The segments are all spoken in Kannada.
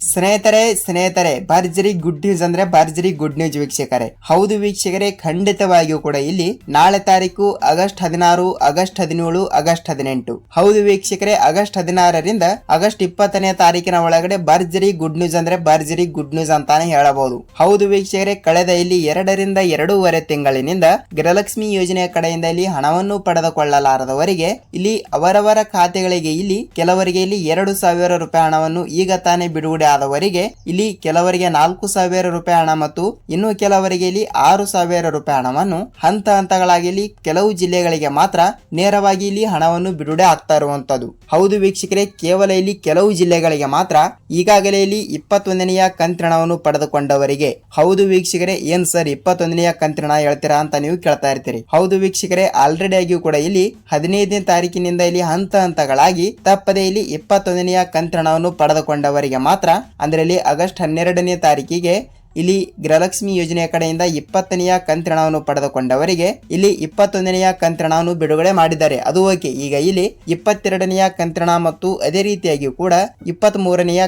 ಸ್ನೇಹಿತರೆ ಸ್ನೇಹಿತರೆ, ಭರ್ಜರಿ ಗುಡ್ ನ್ಯೂಸ್ ಅಂದ್ರೆ ಭರ್ಜರಿ ಗುಡ್ ನ್ಯೂಸ್ ವೀಕ್ಷಕರೇ. ಹೌದು ವೀಕ್ಷಕರೇ, ಖಂಡಿತವಾಗಿಯೂ ಕೂಡ ಇಲ್ಲಿ ನಾಳೆ ತಾರೀಕು ಆಗಸ್ಟ್ ಹದಿನಾರು, ಆಗಸ್ಟ್ ಹದಿನೇಳು, ಆಗಸ್ಟ್ ಹದಿನೆಂಟು. ಹೌದು ವೀಕ್ಷಕರೇ, ಆಗಸ್ಟ್ ಹದಿನಾರರಿಂದ ಆಗಸ್ಟ್ ಇಪ್ಪತ್ತನೇ ತಾರೀಕಿನ ಒಳಗಡೆ ಭರ್ಜರಿ ಗುಡ್ ನ್ಯೂಸ್ ಅಂದ್ರೆ ಭರ್ಜರಿ ಗುಡ್ ನ್ಯೂಸ್ ಅಂತಾನೆ ಹೇಳಬಹುದು. ಹೌದು ವೀಕ್ಷಕರೇ, ಕಳೆದ ಇಲ್ಲಿ ಎರಡರಿಂದ ಎರಡೂವರೆ ತಿಂಗಳಿನಿಂದ ಗೃಹಲಕ್ಷ್ಮಿ ಯೋಜನೆಯ ಕಡೆಯಿಂದ ಇಲ್ಲಿ ಹಣವನ್ನು ಪಡೆದುಕೊಳ್ಳಲಾರದವರಿಗೆ ಇಲ್ಲಿ ಅವರವರ ಖಾತೆಗಳಿಗೆ ಇಲ್ಲಿ ಕೆಲವರಿಗೆ ಇಲ್ಲಿ ಎರಡು ಸಾವಿರ ರೂಪಾಯಿ ಹಣವನ್ನು ಈಗ ತಾನೇ ಬಿಡುಗಡೆ ಆದವರಿಗೆ ಇಲ್ಲಿ ಕೆಲವರಿಗೆ ನಾಲ್ಕು ಸಾವಿರ ರೂಪಾಯಿ ಹಣ ಮತ್ತು ಇನ್ನು ಕೆಲವರಿಗೆ ಇಲ್ಲಿ ಆರು ಸಾವಿರ ರೂಪಾಯಿ ಹಣವನ್ನು ಹಂತ ಹಂತಗಳಾಗಿ ಕೆಲವು ಜಿಲ್ಲೆಗಳಿಗೆ ಮಾತ್ರ ನೇರವಾಗಿ ಇಲ್ಲಿ ಹಣವನ್ನು ಬಿಡುಗಡೆ ಆಗ್ತಾ ಇರುವಂತದ್ದು. ಹೌದು ವೀಕ್ಷಕರೇ, ಕೇವಲ ಇಲ್ಲಿ ಕೆಲವು ಜಿಲ್ಲೆಗಳಿಗೆ ಮಾತ್ರ ಈಗಾಗಲೇ ಇಲ್ಲಿ ಇಪ್ಪತ್ತೊಂದನೆಯ ಕಂತ್ರಣವನ್ನು ಪಡೆದುಕೊಂಡವರಿಗೆ. ಹೌದು ವೀಕ್ಷಕರೇ, ಏನ್ ಸರ್ ಇಪ್ಪತ್ತೊಂದನೆಯ ಕಂತ್ರಣ ಹೇಳ್ತೀರಾ ಅಂತ ನೀವು ಕೇಳ್ತಾ ಇರ್ತೀರಿ. ಹೌದು ವೀಕ್ಷಕರೇ ಆಲ್ರೆಡಿ ಆಗಿಯೂ ಕೂಡ ಇಲ್ಲಿ ಹದಿನೈದನೇ ತಾರೀಕಿನಿಂದ ಇಲ್ಲಿ ಹಂತ ಹಂತಗಳಾಗಿ ತಪ್ಪದೆ ಇಲ್ಲಿ ಇಪ್ಪತ್ತೊಂದನೆಯ ಕಂತ್ರಣವನ್ನು ಪಡೆದುಕೊಂಡವರಿಗೆ ಮಾತ್ರ ಅಂದ್ರೆ ಆಗಸ್ಟ್ ಹನ್ನೆರಡನೇ ತಾರೀಕಿಗೆ ಇಲ್ಲಿ ಗೃಹಲಕ್ಷ್ಮಿ ಯೋಜನೆಯ ಕಡೆಯಿಂದ ಇಪ್ಪತ್ತನೆಯ ಕಂತ್ರಣವನ್ನು ಪಡೆದುಕೊಂಡವರಿಗೆ ಇಲ್ಲಿ ಇಪ್ಪತ್ತೊಂದನೆಯ ಕಂತ್ರಣವನ್ನು ಬಿಡುಗಡೆ ಮಾಡಿದ್ದಾರೆ. ಅದು ಓಕೆ. ಈಗ ಇಲ್ಲಿ ಇಪ್ಪತ್ತೆರಡನೆಯ ಕಂತ್ರಣ ಮತ್ತು ಅದೇ ರೀತಿಯಾಗಿ ಕೂಡ ಇಪ್ಪತ್ತ್ ಮೂರನೆಯ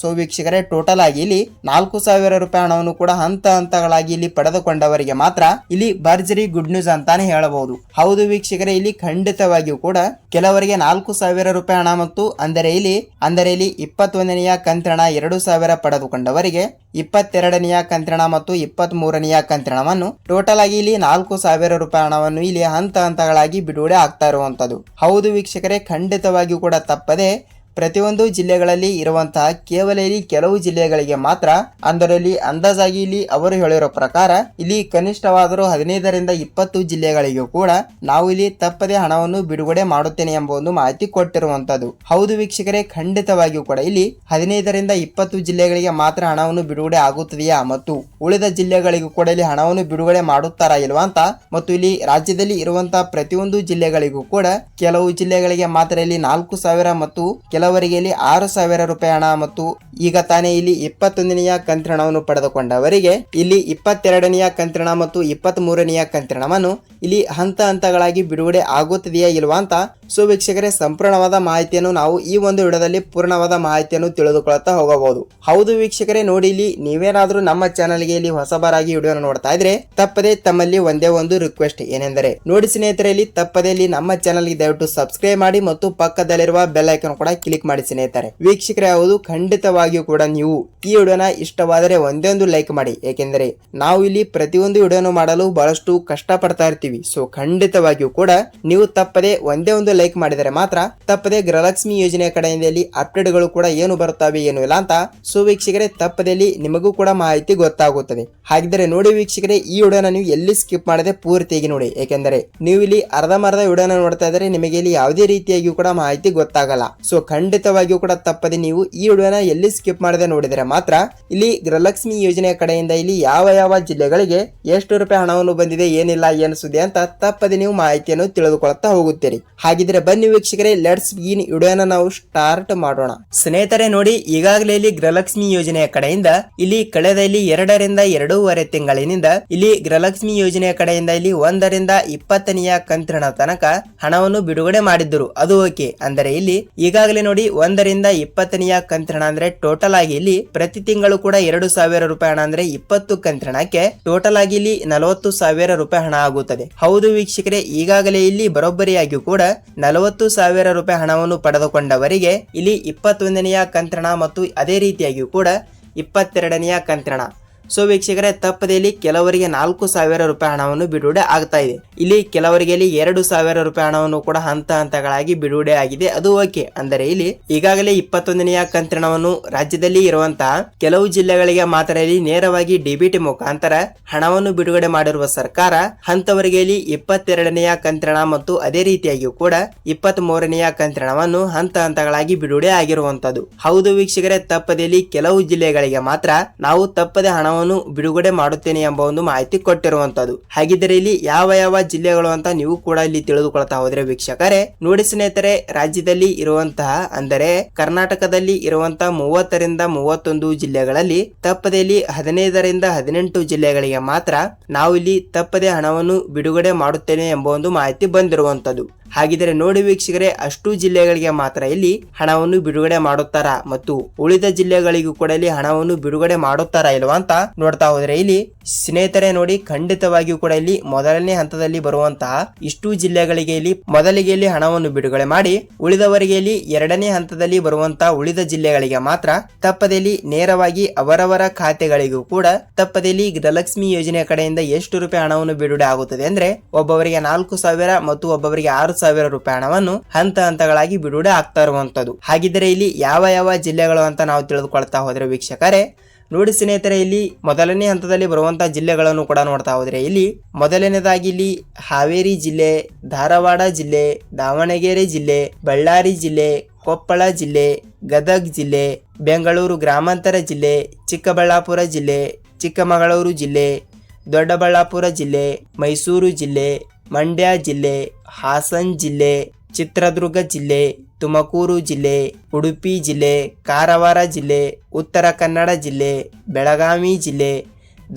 ಸೋ ಸೊ ವೀಕ್ಷಕರೇ ಟೋಟಲ್ ಆಗಿ ಇಲ್ಲಿ ನಾಲ್ಕು ಸಾವಿರ ರೂಪಾಯಿ ಹಣವನ್ನು ಕೂಡ ಹಂತ ಹಂತಗಳಾಗಿ ಇಲ್ಲಿ ಪಡೆದುಕೊಂಡವರಿಗೆ ಮಾತ್ರ ಇಲ್ಲಿ ಭರ್ಜರಿ ಗುಡ್ ನ್ಯೂಸ್ ಅಂತಾನೆ ಹೇಳಬಹುದು. ಹೌದು ವೀಕ್ಷಕರೇ, ಇಲ್ಲಿ ಖಂಡಿತವಾಗಿಯೂ ಕೂಡ ಕೆಲವರಿಗೆ ನಾಲ್ಕು ಸಾವಿರ ರೂಪಾಯಿ ಹಣ ಮತ್ತು ಅಂದರೆ ಇಲ್ಲಿ ಅಂದರೆ ಇಲ್ಲಿ ಇಪ್ಪತ್ತೊಂದನೆಯ ಕಂತ್ರಣ ಎರಡು ಸಾವಿರ ಪಡೆದುಕೊಂಡವರಿಗೆ ಇಪ್ಪತ್ತೆರಡನೆಯ ಕಂತ್ರಣ ಮತ್ತು ಇಪ್ಪತ್ತ್ ಮೂರನೆಯ ಕಂತ್ರಣವನ್ನು ಟೋಟಲ್ ಆಗಿ ಇಲ್ಲಿ ನಾಲ್ಕು ಸಾವಿರ ರೂಪಾಯಿ ಹಣವನ್ನು ಇಲ್ಲಿ ಹಂತ ಹಂತಗಳಾಗಿ ಬಿಡುಗಡೆ ಆಗ್ತಾ ಇರುವಂತದ್ದು ಹೌದು ವೀಕ್ಷಕರೇ, ಖಂಡಿತವಾಗಿಯೂ ಕೂಡ ತಪ್ಪದೆ ಪ್ರತಿಯೊಂದು ಜಿಲ್ಲೆಗಳಲ್ಲಿ ಇರುವಂತಹ ಕೇವಲ ಇಲ್ಲಿ ಕೆಲವು ಜಿಲ್ಲೆಗಳಿಗೆ ಮಾತ್ರ, ಅದರಲ್ಲಿ ಅಂದಾಜಾಗಿ ಇಲ್ಲಿ ಅವರು ಹೇಳಿರೋ ಪ್ರಕಾರ, ಇಲ್ಲಿ ಕನಿಷ್ಠವಾದರೂ ಹದಿನೈದರಿಂದ ಇಪ್ಪತ್ತು ಜಿಲ್ಲೆಗಳಿಗೂ ಕೂಡ ನಾವು ಇಲ್ಲಿ ತಪ್ಪದೆ ಹಣವನ್ನು ಬಿಡುಗಡೆ ಮಾಡುತ್ತೇನೆ ಎಂಬ ಒಂದು ಮಾಹಿತಿ ಕೊಟ್ಟಿರುವಂತದ್ದು ಹೌದು ವೀಕ್ಷಕರೇ, ಖಂಡಿತವಾಗಿಯೂ ಕೂಡ ಇಲ್ಲಿ ಹದಿನೈದರಿಂದ ಇಪ್ಪತ್ತು ಜಿಲ್ಲೆಗಳಿಗೆ ಮಾತ್ರ ಹಣವನ್ನು ಬಿಡುಗಡೆ ಆಗುತ್ತದೆಯಾ ಮತ್ತು ಉಳಿದ ಜಿಲ್ಲೆಗಳಿಗೂ ಕೂಡ ಇಲ್ಲಿ ಹಣವನ್ನು ಬಿಡುಗಡೆ ಮಾಡುತ್ತಾರಾ ಇಲ್ವಾ ಅಂತ, ಮತ್ತು ಇಲ್ಲಿ ರಾಜ್ಯದಲ್ಲಿ ಇರುವಂತಹ ಪ್ರತಿಯೊಂದು ಜಿಲ್ಲೆಗಳಿಗೂ ಕೂಡ ಕೆಲವು ಜಿಲ್ಲೆಗಳಿಗೆ ಮಾತ್ರ ಇಲ್ಲಿ ನಾಲ್ಕು ಸಾವಿರ ಮತ್ತು ಕೆಲವರಿಗೆ ಇಲ್ಲಿ ಆರು ಸಾವಿರ ರೂಪಾಯಿ ಹಣ ಮತ್ತು ಈಗ ತಾನೇ ಇಲ್ಲಿ ಇಪ್ಪತ್ತೊಂದನೆಯ ಕಂತ್ರಣವನ್ನು ಪಡೆದುಕೊಂಡವರಿಗೆ ಇಲ್ಲಿ ಇಪ್ಪತ್ತೆರಡನೆಯ ಕಂತ್ರಣ ಮತ್ತು ಇಪ್ಪತ್ತ್ ಮೂರನೆಯ ಕಂತ್ರಣವನ್ನು ಇಲ್ಲಿ ಹಂತ ಹಂತಗಳಾಗಿ ಬಿಡುಗಡೆ ಆಗುತ್ತದೆಯಾ ಇಲ್ವಾ ಅಂತ ಸೊ ವೀಕ್ಷಕರೇ ಸಂಪೂರ್ಣವಾದ ಮಾಹಿತಿಯನ್ನು ನಾವು ಈ ಒಂದು ವಿಡಿಯೋದಲ್ಲಿ ಪೂರ್ಣವಾದ ಮಾಹಿತಿಯನ್ನು ತಿಳಿದುಕೊಳ್ಳುತ್ತಾ ಹೋಗಬಹುದು. ಹೌದು ವೀಕ್ಷಕರೇ, ನೋಡಿ ಇಲ್ಲಿ ನೀವೇನಾದ್ರೂ ನಮ್ಮ ಚಾನಲ್ಗೆ ಇಲ್ಲಿ ಹೊಸಬರಾಗಿ ವಿಡಿಯೋನ ನೋಡ್ತಾ ಇದ್ರೆ ತಪ್ಪದೆ ತಮ್ಮಲ್ಲಿ ಒಂದೇ ಒಂದು ರಿಕ್ವೆಸ್ಟ್ ಏನೆಂದರೆ, ನೋಡಿ ಸ್ನೇಹಿತರೆ, ಇಲ್ಲಿ ತಪ್ಪದೇ ಇಲ್ಲಿ ನಮ್ಮ ಚಾನಲ್ಗೆ ದಯವಿಟ್ಟು ಸಬ್ಸ್ಕ್ರೈಬ್ ಮಾಡಿ ಮತ್ತು ಪಕ್ಕದಲ್ಲಿರುವ ಬೆಲ್ ಐಕನ್ ಕೂಡ ಕ್ಲಿಕ್ ಮಾಡಿ ಸ್ನೇಹಿತರೆ. ವೀಕ್ಷಕರೇ, ಹೌದು, ಖಂಡಿತವಾಗಿಯೂ ಕೂಡ ನೀವು ಈ ವಿಡಿಯೋನ ಇಷ್ಟವಾದರೆ ಒಂದೇ ಒಂದು ಲೈಕ್ ಮಾಡಿ. ಏಕೆಂದರೆ, ನಾವು ಇಲ್ಲಿ ಪ್ರತಿಯೊಂದು ವಿಡಿಯೋನು ಮಾಡಲು ಬಹಳಷ್ಟು ಕಷ್ಟ ಪಡ್ತಾ ಇರ್ತೀವಿ. ಸೊ, ಖಂಡಿತವಾಗಿಯೂ ಕೂಡ ನೀವು ತಪ್ಪದೆ ಒಂದೇ ಒಂದು ಲೈಕ್ ಮಾಡಿದರೆ ಮಾತ್ರ ತಪ್ಪದೆ ಗೃಹಲಕ್ಷ್ಮಿ ಯೋಜನೆಯ ಕಡೆಯಿಂದ ಇಲ್ಲಿ ಅಪ್ಡೇಟ್ಗಳು ಕೂಡ ಏನು ಬರುತ್ತವೆ ಏನು ಇಲ್ಲ ಅಂತ ಸೊ ವೀಕ್ಷಕರೇ, ತಪ್ಪದಲ್ಲಿ ನಿಮಗೂ ಕೂಡ ಮಾಹಿತಿ ಗೊತ್ತಾಗುತ್ತದೆ. ಹಾಗಿದ್ರೆ ನೋಡಿ ವೀಕ್ಷಕರೇ, ಈ ವಿಡಿಯೋನ ನೀವು ಎಲ್ಲಿ ಸ್ಕಿಪ್ ಮಾಡದೆ ಪೂರ್ತಿಯಾಗಿ ನೋಡಿ. ಏಕೆಂದರೆ ನೀವು ಇಲ್ಲಿ ಅರ್ಧಂಬರ್ಧ ವಿಡಿಯೋನ ನೋಡ್ತಾ ಇದ್ರೆ ನಿಮಗೆ ಇಲ್ಲಿ ಯಾವುದೇ ರೀತಿಯಾಗಿಯೂ ಕೂಡ ಮಾಹಿತಿ ಗೊತ್ತಾಗಲ್ಲ. ಸೊ ಖಂಡಿತವಾಗಿಯೂ ಕೂಡ ತಪ್ಪದೆ ನೀವು ಈ ವಿಡಿಯೋನ ಎಲ್ಲಿ ಸ್ಕಿಪ್ ಮಾಡದೆ ನೋಡಿದರೆ ಮಾತ್ರ ಇಲ್ಲಿ ಗೃಹಲಕ್ಷ್ಮಿ ಯೋಜನೆಯ ಕಡೆಯಿಂದ ಇಲ್ಲಿ ಯಾವ ಯಾವ ಜಿಲ್ಲೆಗಳಿಗೆ ಎಷ್ಟು ರೂಪಾಯಿ ಹಣವನ್ನು ಬಂದಿದೆ, ಏನಿಲ್ಲ, ಏನು ಸುದ್ದಿ ಅಂತ ತಪ್ಪದೆ ನೀವು ಮಾಹಿತಿಯನ್ನು ತಿಳಿದುಕೊಳ್ಳುತ್ತಾ ಹೋಗುತ್ತೀರಿ. ಹಾಗಿದ್ರೆ ಬನ್ನಿ ವೀಕ್ಷಕರೇ ಲೆಟ್ಸ್ ಬಿಗಿನ್ ವಿಡಿಯೋನ ನಾವು ಸ್ಟಾರ್ಟ್ ಮಾಡೋಣ. ಸ್ನೇಹಿತರೆ ನೋಡಿ, ಈಗಾಗಲೇ ಇಲ್ಲಿ ಗೃಹಲಕ್ಷ್ಮಿ ಯೋಜನೆಯ ಕಡೆಯಿಂದ ಇಲ್ಲಿ ಕಳೆದ ಇಲ್ಲಿ ಎರಡರಿಂದ ಎರಡೂವರೆ ತಿಂಗಳಿನಿಂದ ಇಲ್ಲಿ ಗೃಹಲಕ್ಷ್ಮಿ ಯೋಜನೆಯ ಕಡೆಯಿಂದ ಇಲ್ಲಿ ಒಂದರಿಂದ ಇಪ್ಪತ್ತನೆಯ ಕಂತಿನ ತನಕ ಹಣವನ್ನು ಬಿಡುಗಡೆ ಮಾಡಿದ್ದರು. ಅದು ಓಕೆ. ಅಂದರೆ ಇಲ್ಲಿ ಈಗಾಗಲೇ ನೋಡಿ, ಒಂದರಿಂದ ಇಪ್ಪತ್ತನೆಯ ಕಂತಿನ ಅಂದ್ರೆ ಟೋಟಲ್ ಆಗಿ ಇಲ್ಲಿ ಪ್ರತಿ ತಿಂಗಳು ಕೂಡ ಎರಡು ಸಾವಿರ ರೂಪಾಯಿ ಹಣ ಅಂದ್ರೆ ಇಪ್ಪತ್ತು ಕಂತಿನಕ್ಕೆ ಟೋಟಲ್ ಆಗಿ ಇಲ್ಲಿ ನಲವತ್ತು ಸಾವಿರ ರೂಪಾಯಿ ಹಣ ಆಗುತ್ತದೆ. ಹೌದು ವೀಕ್ಷಕರೇ, ಈಗಾಗಲೇ ಇಲ್ಲಿ ಬರೋಬ್ಬರಿಯಾಗಿಯೂ ಕೂಡ ನಲವತ್ತು ಸಾವಿರ ರೂಪಾಯಿ ಹಣವನ್ನು ಪಡೆದುಕೊಂಡವರಿಗೆ ಇಲ್ಲಿ ಇಪ್ಪತ್ತೊಂದನೆಯ ಕಂತ್ರಣ ಮತ್ತು ಅದೇ ರೀತಿಯಾಗಿಯೂ ಕೂಡ ಇಪ್ಪತ್ತೆರಡನೆಯ ಕಂತ್ರಣ. ಸೊ ವೀಕ್ಷಕರೇ ತಪ್ಪದಲ್ಲಿ ಕೆಲವರಿಗೆ ನಾಲ್ಕು ಸಾವಿರ ರೂಪಾಯಿ ಹಣವನ್ನು ಬಿಡುಗಡೆ ಆಗ್ತಾ ಇದೆ. ಇಲ್ಲಿ ಕೆಲವರಿಗೆ ಎರಡು ಸಾವಿರ ರೂಪಾಯಿ ಹಣವನ್ನು ಕೂಡ ಹಂತ ಹಂತಗಳಾಗಿ ಬಿಡುಗಡೆ ಆಗಿದೆ. ಅದು ಓಕೆ. ಅಂದರೆ ಇಲ್ಲಿ ಈಗಾಗಲೇ ಇಪ್ಪತ್ತೊಂದನೆಯ ಕಂತ್ರಣವನ್ನು ರಾಜ್ಯದಲ್ಲಿ ಇರುವಂತಹ ಕೆಲವು ಜಿಲ್ಲೆಗಳಿಗೆ ಮಾತ್ರ ಇಲ್ಲಿ ನೇರವಾಗಿ ಡಿಬಿಟಿ ಮುಖಾಂತರ ಹಣವನ್ನು ಬಿಡುಗಡೆ ಮಾಡಿರುವ ಸರ್ಕಾರ ಹಂತವರಿಗೆ ಇಲ್ಲಿ ಇಪ್ಪತ್ತೆರಡನೆಯ ಕಂತ್ರಣ ಮತ್ತು ಅದೇ ರೀತಿಯಾಗಿಯೂ ಕೂಡ ಇಪ್ಪತ್ತ್ ಮೂರನೆಯ ಕಂತ್ರಣವನ್ನು ಹಂತ ಹಂತಗಳಾಗಿ ಬಿಡುಗಡೆ ಆಗಿರುವಂತದ್ದು ಹೌದು ವೀಕ್ಷಕರೇ ತಪ್ಪದಲ್ಲಿ ಕೆಲವು ಜಿಲ್ಲೆಗಳಿಗೆ ಮಾತ್ರ ನಾವು ತಪ್ಪದೆ ಹಣವನ್ನು ಬಿಡುಗಡೆ ಮಾಡುತ್ತೇನೆ ಎಂಬ ಒಂದು ಮಾಹಿತಿ ಕೊಟ್ಟಿರುವಂತದ್ದು ಹಾಗಿದ್ದರೆ ಇಲ್ಲಿ ಯಾವ ಯಾವ ಜಿಲ್ಲೆಗಳು ಅಂತ ನೀವು ಕೂಡ ಇಲ್ಲಿ ತಿಳಿದುಕೊಳ್ತಾ ಹೋದ್ರೆ ವೀಕ್ಷಕರೇ. ನೋಡಿ ಸ್ನೇಹಿತರೆ, ರಾಜ್ಯದಲ್ಲಿ ಇರುವಂತಹ, ಅಂದರೆ ಕರ್ನಾಟಕದಲ್ಲಿ ಇರುವಂತಹ ಮೂವತ್ತರಿಂದ ಮೂವತ್ತೊಂದು ಜಿಲ್ಲೆಗಳಲ್ಲಿ ತಪ್ಪದೆ ಇಲ್ಲಿ ಹದಿನೈದರಿಂದ ಹದಿನೆಂಟು ಜಿಲ್ಲೆಗಳಿಗೆ ಮಾತ್ರ ನಾವು ಇಲ್ಲಿ ತಪ್ಪದೆ ಹಣವನ್ನು ಬಿಡುಗಡೆ ಮಾಡುತ್ತೇನೆ ಎಂಬ ಒಂದು ಮಾಹಿತಿ ಬಂದಿರುವಂತದ್ದು ಹಾಗಿದ್ರೆ ನೋಡಿ ವೀಕ್ಷಕರೇ, ಅಷ್ಟು ಜಿಲ್ಲೆಗಳಿಗೆ ಮಾತ್ರ ಇಲ್ಲಿ ಹಣವನ್ನು ಬಿಡುಗಡೆ ಮಾಡುತ್ತಾರಾ? ಮತ್ತು ಉಳಿದ ಜಿಲ್ಲೆಗಳಿಗೂ ಕೂಡ ಇಲ್ಲಿ ಹಣವನ್ನು ಬಿಡುಗಡೆ ಮಾಡುತ್ತಾರಾ ಇಲ್ವಾ ಅಂತ ನೋಡ್ತಾ ಹೋದ್ರೆ ಇಲ್ಲಿ ಸ್ನೇಹಿತರೆ ನೋಡಿ, ಖಂಡಿತವಾಗಿಯೂ ಕೂಡ ಇಲ್ಲಿ ಮೊದಲನೇ ಹಂತದಲ್ಲಿ ಬರುವಂತಹ ಇಷ್ಟು ಜಿಲ್ಲೆಗಳಿಗೆ ಇಲ್ಲಿ ಮೊದಲಿಗೆ ಇಲ್ಲಿ ಹಣವನ್ನು ಬಿಡುಗಡೆ ಮಾಡಿ, ಉಳಿದವರಿಗೆ ಇಲ್ಲಿ ಎರಡನೇ ಹಂತದಲ್ಲಿ ಬರುವಂತಹ ಉಳಿದ ಜಿಲ್ಲೆಗಳಿಗೆ ಮಾತ್ರ ತಪ್ಪದಲ್ಲಿ ನೇರವಾಗಿ ಅವರವರ ಖಾತೆಗಳಿಗೂ ಕೂಡ ತಪ್ಪದಲ್ಲಿ ಗೃಹಲಕ್ಷ್ಮಿ ಯೋಜನೆ ಕಡೆಯಿಂದ ಎಷ್ಟು ರೂಪಾಯಿ ಹಣವನ್ನು ಬಿಡುಗಡೆ ಆಗುತ್ತದೆ ಅಂದ್ರೆ ಒಬ್ಬವರಿಗೆ ನಾಲ್ಕು ಸಾವಿರ ಮತ್ತು ಒಬ್ಬವರಿಗೆ ಆರು ಸಾವಿರ ರೂಪಾಯಿ ಹಣವನ್ನು ಹಂತ ಹಂತಗಳಾಗಿ ಬಿಡುಗಡೆ ಆಗ್ತಾ ಇರುವಂತದ್ದು ಹಾಗಿದ್ರೆ ಇಲ್ಲಿ ಯಾವ ಯಾವ ಜಿಲ್ಲೆಗಳು ಅಂತ ನಾವು ತಿಳಿದುಕೊಳ್ತಾ ಹೋದ್ರೆ ವೀಕ್ಷಕರೇ, ನೋಡಿ ಸ್ನೇಹಿತರೆ, ಇಲ್ಲಿ ಮೊದಲನೇ ಹಂತದಲ್ಲಿ ಬರುವಂತಹ ಜಿಲ್ಲೆಗಳನ್ನು ಕೂಡ ನೋಡ್ತಾ ಹೋದ್ರೆ ಇಲ್ಲಿ ಮೊದಲನೇದಾಗಿ ಇಲ್ಲಿ ಹಾವೇರಿ ಜಿಲ್ಲೆ, ಧಾರವಾಡ ಜಿಲ್ಲೆ, ದಾವಣಗೆರೆ ಜಿಲ್ಲೆ, ಬಳ್ಳಾರಿ ಜಿಲ್ಲೆ, ಕೊಪ್ಪಳ ಜಿಲ್ಲೆ, ಗದಗ್ ಜಿಲ್ಲೆ, ಬೆಂಗಳೂರು ಗ್ರಾಮಾಂತರ ಜಿಲ್ಲೆ, ಚಿಕ್ಕಬಳ್ಳಾಪುರ ಜಿಲ್ಲೆ, ಚಿಕ್ಕಮಗಳೂರು ಜಿಲ್ಲೆ, ದೊಡ್ಡಬಳ್ಳಾಪುರ ಜಿಲ್ಲೆ, ಮೈಸೂರು ಜಿಲ್ಲೆ ಮಂಡ್ಯ ಜಿಲ್ಲೆ, ಹಾಸನ್ ಜಿಲ್ಲೆ, ಚಿತ್ರದುರ್ಗ ಜಿಲ್ಲೆ, ತುಮಕೂರು ಜಿಲ್ಲೆ, ಉಡುಪಿ ಜಿಲ್ಲೆ, ಕಾರವಾರ ಜಿಲ್ಲೆ, ಉತ್ತರ ಕನ್ನಡ ಜಿಲ್ಲೆ, ಬೆಳಗಾವಿ ಜಿಲ್ಲೆ,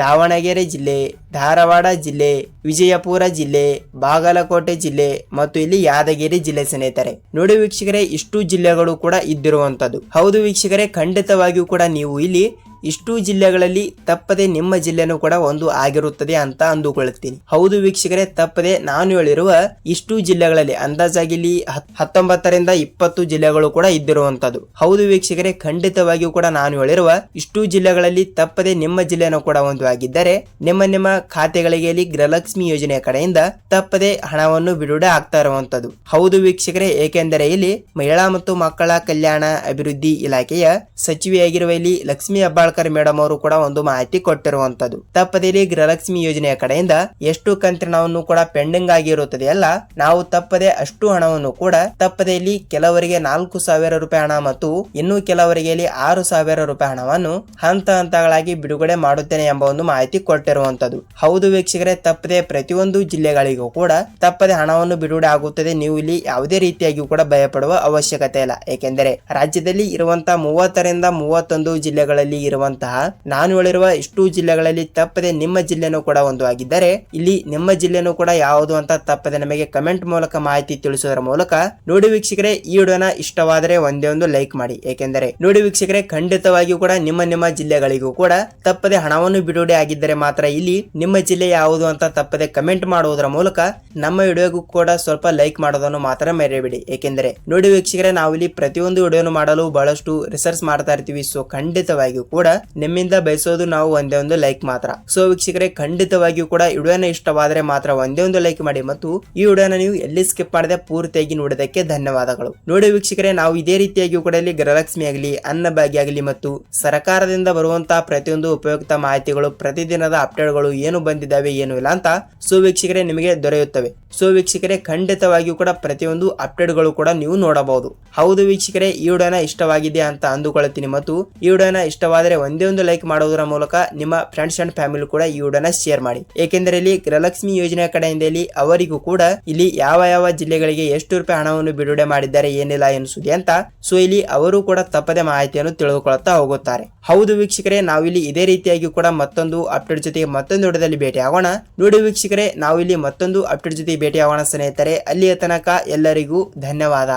ದಾವಣಗೆರೆ ಜಿಲ್ಲೆ, ಧಾರವಾಡ ಜಿಲ್ಲೆ, ವಿಜಯಪುರ ಜಿಲ್ಲೆ, ಬಾಗಲಕೋಟೆ ಜಿಲ್ಲೆ ಮತ್ತು ಇಲ್ಲಿ ಯಾದಗಿರಿ ಜಿಲ್ಲೆ ಸ್ನೇಹಿತರೆ. ನೋಡಿ ವೀಕ್ಷಕರೇ, ಇಷ್ಟು ಜಿಲ್ಲೆಗಳು ಕೂಡ ಇದ್ದಿರುವಂತದ್ದು ಹೌದು ವೀಕ್ಷಕರೇ, ಖಂಡಿತವಾಗಿಯೂ ಕೂಡ ನೀವು ಇಲ್ಲಿ ಇಷ್ಟು ಜಿಲ್ಲೆಗಳಲ್ಲಿ ತಪ್ಪದೆ ನಿಮ್ಮ ಜಿಲ್ಲೆನೂ ಕೂಡ ಒಂದು ಆಗಿರುತ್ತದೆ ಅಂತ ಅಂದುಕೊಳ್ಳುತ್ತೀನಿ. ಹೌದು ವೀಕ್ಷಕರೇ, ತಪ್ಪದೆ ನಾನು ಹೇಳಿರುವ ಇಷ್ಟು ಜಿಲ್ಲೆಗಳಲ್ಲಿ ಅಂದಾಜಾಗಿ ಇಲ್ಲಿ ಹತ್- ಹತ್ತೊಂಬತ್ತರಿಂದ ಇಪ್ಪತ್ತು ಜಿಲ್ಲೆಗಳು ಕೂಡ ಇದ್ದಿರುವಂತದ್ದು ಹೌದು ವೀಕ್ಷಕರೇ, ಖಂಡಿತವಾಗಿಯೂ ಕೂಡ ನಾನು ಹೇಳಿರುವ ಇಷ್ಟು ಜಿಲ್ಲೆಗಳಲ್ಲಿ ತಪ್ಪದೆ ನಿಮ್ಮ ಜಿಲ್ಲೆನೂ ಕೂಡ ಒಂದು ಆಗಿದ್ದರೆ, ನಿಮ್ಮ ನಿಮ್ಮ ಖಾತೆಗಳಿಗೆ ಇಲ್ಲಿ ಗೃಹಲಕ್ಷ್ಮಿ ಯೋಜನೆಯ ಕಡೆಯಿಂದ ತಪ್ಪದೆ ಹಣವನ್ನು ಬಿಡುಗಡೆ ಆಗ್ತಾ ಇರುವಂತದ್ದು ಹೌದು ವೀಕ್ಷಕರೇ, ಏಕೆಂದರೆ ಇಲ್ಲಿ ಮಹಿಳಾ ಮತ್ತು ಮಕ್ಕಳ ಕಲ್ಯಾಣ ಅಭಿವೃದ್ಧಿ ಇಲಾಖೆಯ ಸಚಿವೆಯಾಗಿರುವ ಇಲ್ಲಿ ಲಕ್ಷ್ಮಿ ಹೆಬ್ಬಾಳ್ಕರ್ ಮೇಡಮ್ ಅವರು ಕೂಡ ಒಂದು ಮಾಹಿತಿ ಕೊಟ್ಟಿರುವಂತದ್ದು. ತಪ್ಪದೇಲಿ ಗೃಹಲಕ್ಷ್ಮಿ ಯೋಜನೆಯ ಕಡೆಯಿಂದ ಎಷ್ಟು ಕಂತಿನವನ್ನು ಕೂಡ ಪೆಂಡಿಂಗ್ ಆಗಿರುತ್ತದೆ ಅಲ್ಲ, ನಾವು ತಪ್ಪದೆ ಅಷ್ಟು ಹಣವನ್ನು ಕೂಡ ತಪ್ಪದೆ ಕೆಲವರಿಗೆ ನಾಲ್ಕು ಸಾವಿರ ರೂಪಾಯಿ ಹಣ ಮತ್ತು ಇನ್ನು ಕೆಲವರಿಗೆ ಇಲ್ಲಿ ಆರು ಸಾವಿರ ರೂಪಾಯಿ ಹಣವನ್ನು ಹಂತ ಹಂತಗಳಾಗಿ ಬಿಡುಗಡೆ ಮಾಡುತ್ತೇನೆ ಎಂಬ ಒಂದು ಮಾಹಿತಿ ಕೊಟ್ಟಿರುವಂತದ್ದು. ಹೌದು ವೀಕ್ಷಕರೇ, ತಪ್ಪದೆ ಪ್ರತಿಯೊಂದು ಜಿಲ್ಲೆಗಳಿಗೂ ಕೂಡ ತಪ್ಪದೆ ಹಣವನ್ನು ಬಿಡುಗಡೆ ಆಗುತ್ತದೆ. ನೀವು ಇಲ್ಲಿ ಯಾವುದೇ ರೀತಿಯಾಗಿ ಕೂಡ ಭಯಪಡುವ ಅವಶ್ಯಕತೆ ಇಲ್ಲ. ಏಕೆಂದರೆ ರಾಜ್ಯದಲ್ಲಿ ಇರುವಂತಹ ಮೂವತ್ತರಿಂದ ಮೂವತ್ತೊಂದು ಜಿಲ್ಲೆಗಳಲ್ಲಿ ಇರುವಂತಹ ನಾನು ಹೇಳಿರುವ ಇಷ್ಟು ಜಿಲ್ಲೆಗಳಲ್ಲಿ ತಪ್ಪದೆ ನಿಮ್ಮ ಜಿಲ್ಲೆನೂ ಕೂಡ ಒಂದು ಆಗಿದ್ದರೆ ಇಲ್ಲಿ ನಿಮ್ಮ ಜಿಲ್ಲೆನೂ ಕೂಡ ಯಾವುದು ಅಂತ ತಪ್ಪದೆ ನಮಗೆ ಕಮೆಂಟ್ ಮೂಲಕ ಮಾಹಿತಿ ತಿಳಿಸುವುದರ ಮೂಲಕ ನೋಡಿ ವೀಕ್ಷಕರೇ ಈ ವಿಡಿಯೋನ ಇಷ್ಟವಾದರೆ ಒಂದೇ ಒಂದು ಲೈಕ್ ಮಾಡಿ. ಏಕೆಂದರೆ ನೋಡಿ ವೀಕ್ಷಕರೇ, ಖಂಡಿತವಾಗಿಯೂ ಕೂಡ ನಿಮ್ಮ ನಿಮ್ಮ ಜಿಲ್ಲೆಗಳಿಗೂ ಕೂಡ ತಪ್ಪದೆ ಹಣವನ್ನು ಬಿಡುಗಡೆ ಆಗಿದ್ದರೆ ಮಾತ್ರ ಇಲ್ಲಿ ನಿಮ್ಮ ಜಿಲ್ಲೆ ಯಾವುದು ಅಂತ ತಪ್ಪದೆ ಕಮೆಂಟ್ ಮಾಡುವುದರ ಮೂಲಕ ನಮ್ಮ ವಿಡಿಯೋಗೂ ಕೂಡ ಸ್ವಲ್ಪ ಲೈಕ್ ಮಾಡೋದನ್ನು ಮಾತ್ರ ಮರೆಯಬೇಡಿ. ಏಕೆಂದರೆ ನೋಡಿ ವೀಕ್ಷಕರೇ ನಾವು ಇಲ್ಲಿ ಪ್ರತಿಯೊಂದು ವಿಡಿಯೋನು ಮಾಡಲು ಬಹಳಷ್ಟು ರಿಸರ್ಚ್ ಮಾಡ್ತಾ ಇರ್ತೀವಿ. ಸೊ ಖಂಡಿತವಾಗಿಯೂ ಕೂಡ ನಿಮ್ಮಿಂದ ಬಯಸೋದು ನಾವು ಒಂದೇ ಒಂದು ಲೈಕ್ ಮಾತ್ರ. ಸೊ ವೀಕ್ಷಕರೇ, ಖಂಡಿತವಾಗಿಯೂ ಕೂಡ ವಿಡಿಯೋನ ಇಷ್ಟವಾದರೆ ಮಾತ್ರ ಒಂದೇ ಒಂದು ಲೈಕ್ ಮಾಡಿ ಮತ್ತು ಈ ವಿಡಿಯೋನ ನೀವು ಎಲ್ಲಿ ಸ್ಕಿಪ್ ಮಾಡದೆ ಪೂರ್ತಿಯಾಗಿ ನೋಡೋದಕ್ಕೆ ಧನ್ಯವಾದಗಳು. ನೋಡಿ ವೀಕ್ಷಕರೇ, ನಾವು ಇದೇ ರೀತಿಯಾಗಿಯೂ ಕೂಡ ಇಲ್ಲಿ ಗೃಹಲಕ್ಷ್ಮಿ ಆಗಲಿ, ಅನ್ನಭಾಗ್ಯ ಆಗಲಿ ಮತ್ತು ಸರ್ಕಾರದಿಂದ ಬರುವಂತಹ ಪ್ರತಿಯೊಂದು ಉಪಯುಕ್ತ ಮಾಹಿತಿಗಳು, ಪ್ರತಿದಿನದ ಅಪ್ಡೇಟ್ಗಳು ಏನು ಬಂದಿದ್ದಾವೆ, ಏನು ಇಲ್ಲ ಅಂತ ಸೊ ವೀಕ್ಷಕರೇ, ನಿಮಗೆ ದೊರೆಯುತ್ತವೆ. ಸೊ ವೀಕ್ಷಕರೇ, ಖಂಡಿತವಾಗಿಯೂ ಕೂಡ ಪ್ರತಿಯೊಂದು ಅಪ್ಡೇಟ್ಗಳು ಕೂಡ ನೀವು ನೋಡಬಹುದು. ಹೌದು ವೀಕ್ಷಕರೇ, ಈ ವಿಡಿಯೋನ ಇಷ್ಟವಾಗಿದೆ ಅಂತ ಅಂದುಕೊಳ್ಳುತ್ತೀನಿ ಮತ್ತು ಈ ವಿಡಿಯೋನ ಇಷ್ಟವಾದರೆ ಒಂದೇ ಒಂದು ಲೈಕ್ ಮಾಡುವುದರ ಮೂಲಕ ನಿಮ್ಮ ಫ್ರೆಂಡ್ಸ್ ಅಂಡ್ ಫ್ಯಾಮಿಲಿ ಕೂಡ ಈ ವಿಡಿಯೋನ ಶೇರ್ ಮಾಡಿ. ಏಕೆಂದರೆ ಇಲ್ಲಿ ಗೃಹಲಕ್ಷ್ಮಿ ಯೋಜನೆ ಕಡೆಯಿಂದ ಇಲ್ಲಿ ಅವರಿಗೂ ಕೂಡ ಇಲ್ಲಿ ಯಾವ ಯಾವ ಜಿಲ್ಲೆಗಳಿಗೆ ಎಷ್ಟು ರೂಪಾಯಿ ಹಣವನ್ನು ಬಿಡುಗಡೆ ಮಾಡಿದ್ದಾರೆ, ಏನಿಲ್ಲ ಎನಿಸುತ್ತೆ ಅಂತ ಸೊ ಇಲ್ಲಿ ಅವರು ಕೂಡ ತಪ್ಪದೆ ಮಾಹಿತಿಯನ್ನು ತಿಳಿದುಕೊಳ್ಳುತ್ತಾ ಹೋಗುತ್ತಾರೆ. ಹೌದು ವೀಕ್ಷಕರೇ ನಾವಿಲ್ಲಿ ಇದೇ ರೀತಿಯಾಗಿ ಕೂಡ ಮತ್ತೊಂದು ಅಪ್ಡೇಟ್ ಜೊತೆಗೆ ಮತ್ತೊಂದು ವಿಡಿಯೋದಲ್ಲಿ ಭೇಟಿ ಆಗೋಣ. ನೋಡಿ ವೀಕ್ಷಕರೇ, ನಾವು ಇಲ್ಲಿ ಮತ್ತೊಂದು ಅಪ್ಡೇಟ್ ಜೊತೆ ಭೇಟಿ ಆಗೋಣ ಸ್ನೇಹಿತರೆ. ಅಲ್ಲಿಯ ತನಕ ಎಲ್ಲರಿಗೂ ಧನ್ಯವಾದ.